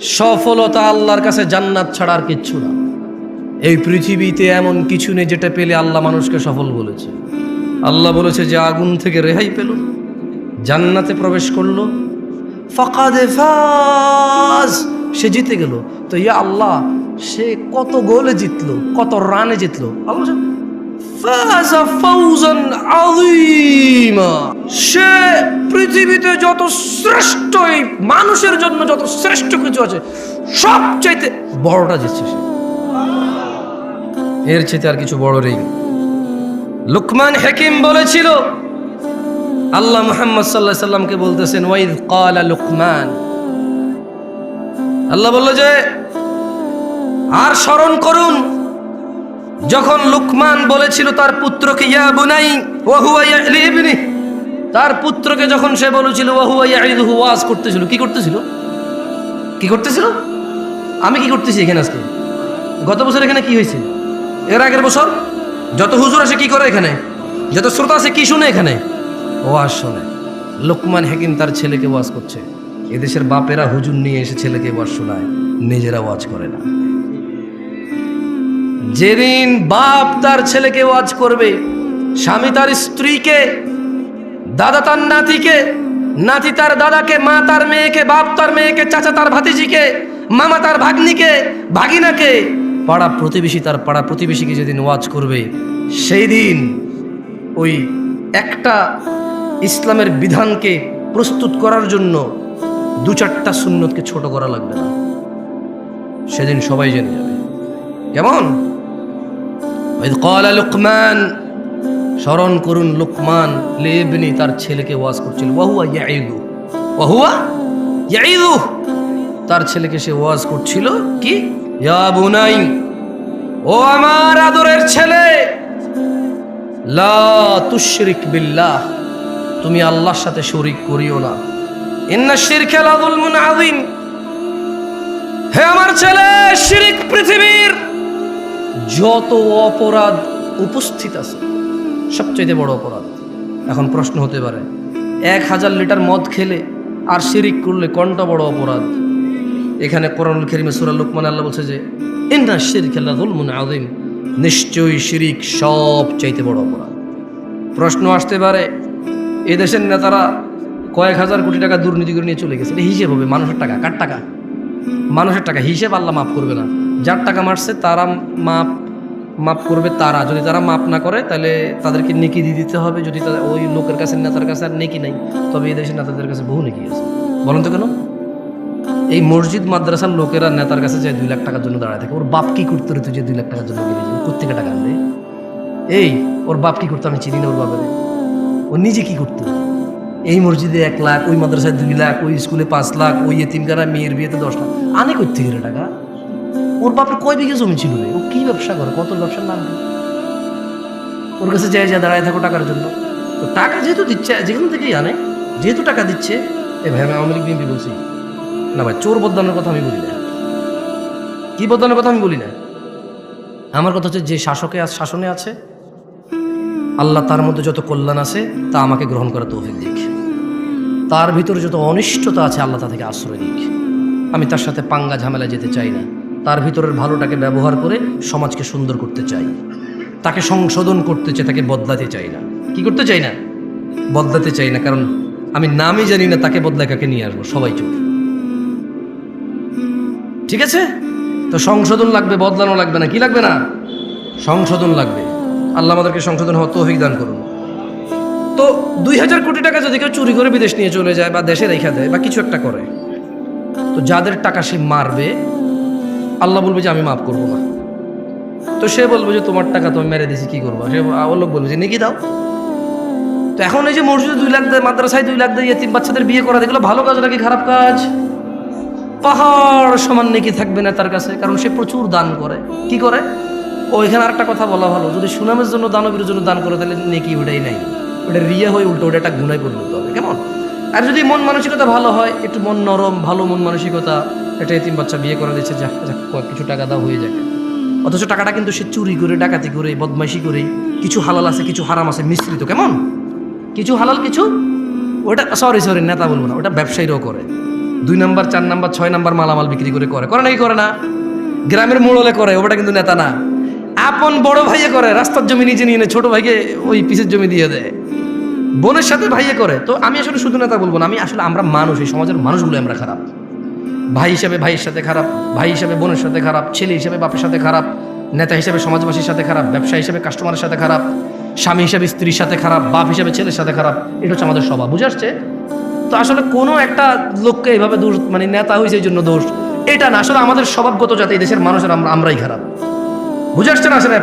সফলতা আল্লাহর কাছে জান্নাত ছাড়া আর কিচ্ছু না। এই পৃথিবীতে এমন কিছু নেই যেটা পেলে আল্লাহ মানুষকে সফল বলেছে। আল্লাহ বলেছে যে আগুন থেকে রেহাই পেল, জান্নাতে প্রবেশ করল। ফাকাদে ফাজ, সে জিতে গেল। তো ইয়া আল্লাহ, সে কত গোলে জিতলো, কত রানে জিতলো। আল্লাহ সে পৃথিবীতে যত শ্রেষ্ঠ এই মানুষের জন্য যত শ্রেষ্ঠ কিছু আছে, সবচাইতে বড়টা জিতছে এর চেয়ে আর কিছু বড় নেই। লুকমান হাকিম বলেছিল, আল্লাহ মুহাম্মদ সাল্লাহ সাল্লামকে বলতেছেন, ওয়াইদ কালা লুকমান। আল্লাহ বলল যে, আর স্মরণ করুন যখন লুকমান বলেছিল তার পুত্রকে, ইয়া বুনাই, ওয়াহুয়া ইয়ালিবনি তার পুত্রকে যখন সে বলেছিল, ওয়াহুয়া ইয়াইদুহু ওয়াজ করতেছিল। কি করতেছিল? কি করতেছিল? আমি কি করতেছি এখানে আজকে? গত বছর এখানে কি হয়েছে? এর আগের বছর? যত হুজুর আসে কি করে এখানে? যত শ্রোতা আছে কি শুনে এখানে? ওয়াজ শোনে। লোকমান হাকিম তার ছেলেকে ওয়াজ করছে। এদেশের বাপেরা হুজুর নিয়ে এসে ছেলেকে ওয়াজ শোনায়। নিজেরা ওয়াজ করে না। যেদিন বাপ তার ছেলেকে ওয়াজ করবে, স্বামী তার স্ত্রীকে, দাদা তার নাতিকে, নাতি তার দাদাকে, মা তার মেয়েকে, বাপ তার মেয়েকে, চাচা তার ভাতিজিকে, মামা তার ভাগ্নিকে, ভাগিনাকে, পাড়া প্রতিবেশী তার পাড়া প্রতিবেশীকে যেদিন ওয়াজ করবে সেই দিন ওই একটা ইসলামের বিধানকে প্রস্তুত করার জন্য দু চারটা সুন্নতকে ছোট করা লাগবে না। সেদিন সবাই জেনে যাবে। কেমন? লুকমান, স্মরণ করুন লুকমান লেবনি তার ছেলেকে ওয়াজ করছিল। তার ছেলেকে সে ওয়াজ করছিল কি? ও আমার আদরের ছেলে, লা তুশরিক বিল্লাহ, তুমি আল্লাহর সাথে শরিক করিও না। ইন্না শিরকা লা যুলমুন আযীম। হে আমার ছেলে, শিরিক পৃথিবীর যত অপরাধ উপস্থিত আছে, সবচাইতে বড় অপরাধ। এখন প্রশ্ন হতে পারে, এক হাজার লিটার মদ খেলে আর শিরিক করলে কোনটা বড় অপরাধ? এখানে কোরআনুল করিমে সূরা লুকমান আল্লাহ বলছে যে, ইন্না শিরকা লা যুলমুন আযীম। নিশ্চয়ই শিরিক সব চাইতে বড় অপরাধ। প্রশ্ন আসতে পারে এ দেশের নেতারা কয়েক হাজার কোটি টাকা দুর্নীতি করে নিয়ে চলে গেছে। এটা হিসেব হবে, মানুষের টাকা, কার টাকা? মানুষের টাকা, হিসেব আল্লাহ মাফ করবে না। যার টাকা মারছে, তারা মাপ মাপ করবে তারা। যদি তারা মাপ না করে, তাহলে তাদেরকে নেকি দিয়ে দিতে হবে। যদি তাদের ওই লোকের কাছে, নেতার কাছে আর নেকি নাই, তবে এই দেশের নেতাদের কাছে বহু নেকি আছে। বলেন তো কেন? এই মসজিদ, মাদ্রাসার লোকেরা নেতার কাছে যায় দুই লাখ টাকার জন্য দাঁড়ায় থাকে। ওর বাপ কি করতে রে তুই যে দুই লাখ টাকার জন্য যাবে কোথেকে টাকা আনবে? এই, ওর বাপ কি করতো আমি চিনি না ওর বাবারে। ও নিজে কি করতো? এই মসজিদে এক লাখ, ওই মাদ্রাসায় দুই লাখ, ওই স্কুলে পাঁচ লাখ, ওই এতিমখানা মেয়ের বিয়েতে দশ লাখ। আনে কই থেকে টাকা? ওর বাপের কয় বিঘে জমি ছিল রে? ও কি ব্যবসা করে? কত ব্যবসার নাম কি? ওর কাছে যায় যা দাঁড়ায় থাকো টাকার জন্য। তো টাকা যেহেতু দিচ্ছে, যেখান থেকেই আনে, যেহেতু টাকা দিচ্ছে, এ ভাই, আমি আওয়ামী লীগ বলছি। না ভাই, চোর বদলানোর কথা আমি বলি না। কি বদলানোর কথা আমি বলি না? আমার কথা হচ্ছে যে শাসকে আজ শাসনে আছে, আল্লাহ তার মধ্যে যত কল্যাণ আছে, তা আমাকে গ্রহণ করা তৌফিক দিক। তার ভিতরে যত অনিষ্টতা আছে, আল্লাহ তা থেকে আশ্রয় দিক আমি তার সাথে পাঙ্গা ঝামেলা যেতে চাই না। তার ভিতরের ভালোটাকে ব্যবহার করে সমাজকে সুন্দর করতে চাই। তাকে সংশোধন করতে চাই, তাকে বদলাতে চাই না। কি করতে চাই না? বদলাতে চাই না, কারণ আমি নামই জানি না তাকে বদলায় কাকে নিয়ে আসব, সবাই চোর ঠিক আছে? তো সংশোধন লাগবে, বদলানো লাগবে না, কি লাগবে না? সংশোধন লাগবে। আল্লাহ আমাদেরকে সংশোধন হওয়া তৌফিক দান করুন। তো দুই হাজার কোটি টাকা যদি কেউ চুরি করে বিদেশ নিয়ে চলে যায় বা দেশে রেখা দেয় বা কিছু একটা করে, তো যাদের টাকা সে মারবে আল্লাহ বলবে যে আমি মাফ করব না। তো সে বলবে যে তোমার টাকা তুমি মেরে দিছি কি করব? সে লোক বলবে যে, নেকি দাও? তো এখন এই যে মসজিদে দুই লাখ দেয়, মাদ্রাসায় দুই লাখ দেয় তিন বাচ্চাদের বিয়ে করা দেখল ভালো কাজ নাকি খারাপ কাজ? পাহাড় সমান নেকি থাকবে না তার কাছে, কারণ সে প্রচুর দান করে। কি করে? ও এখানে আরেকটা কথা বলা ভালো, যদি সুনামের জন্য দানবীর জন্য দান করে, তাহলে নেকি ওটাই নাই। ওটা রিয়া হয়ে উল্টো, ওটা একটা গুণায় পরিণত হবে, কেমন? আর যদি মন মানসিকতা ভালো হয়, একটু মন নরম, ভালো মন মানসিকতা একটা তিন বাচ্চা বিয়ে করে দিচ্ছে যা যা, কিছু টাকা দাও হয়ে যাবে অথচ টাকাটা কিন্তু সে চুরি করে ডাকাতি করে বদমাইশি করে কিছু হালাল আছে কিছু হারাম আছে মিশ্রিত কেমন? কিছু হালাল কিছু? ওটা সরি সরি নেতা বলব না ওটা ব্যবসায়ীরাও করে। দুই নাম্বার চার নাম্বার ছয় নাম্বার মালামাল বিক্রি করে করে। করে নাকি করে না। গ্রামের মোড়লে করে ওটা কিন্তু নেতা না। আপন বড় ভাইয়ে করে রাস্তার জমি নিজে নিয়ে ছোট ভাইকে ওই পিসের জমি দিয়ে দেয়। বোনের সাথে ভাইয়ে করে। তো আমি আসলে শুধু নেতা বলব না আমি আসলে আমরা মানুষ এই সমাজের মানুষগুলো আমরা খারাপ। ভাই হিসেবে ভাইয়ের সাথে খারাপ, ভাই হিসেবে বোনের সাথে খারাপ, ছেলে হিসেবে বাপের সাথে খারাপ, নেতা হিসেবে সমাজবাসীর সাথে খারাপ, ব্যবসা হিসেবে কাস্টমারের সাথে খারাপ, স্বামী হিসেবে স্ত্রীর সাথে খারাপ, বাপ হিসেবে ছেলের সাথে খারাপ, এটা হচ্ছে আমাদের স্বভাব, বুঝে আসছে? তো আসলে কোনো একটা লোককে এইভাবে দোষ মানে নেতা হয়েছে এই জন্য দোষ, এটা না, আসলে আমাদের স্বভাবগত যাতে এই দেশের মানুষের আমরা, আমরাই খারাপ। বুঝে আসছে না আসলে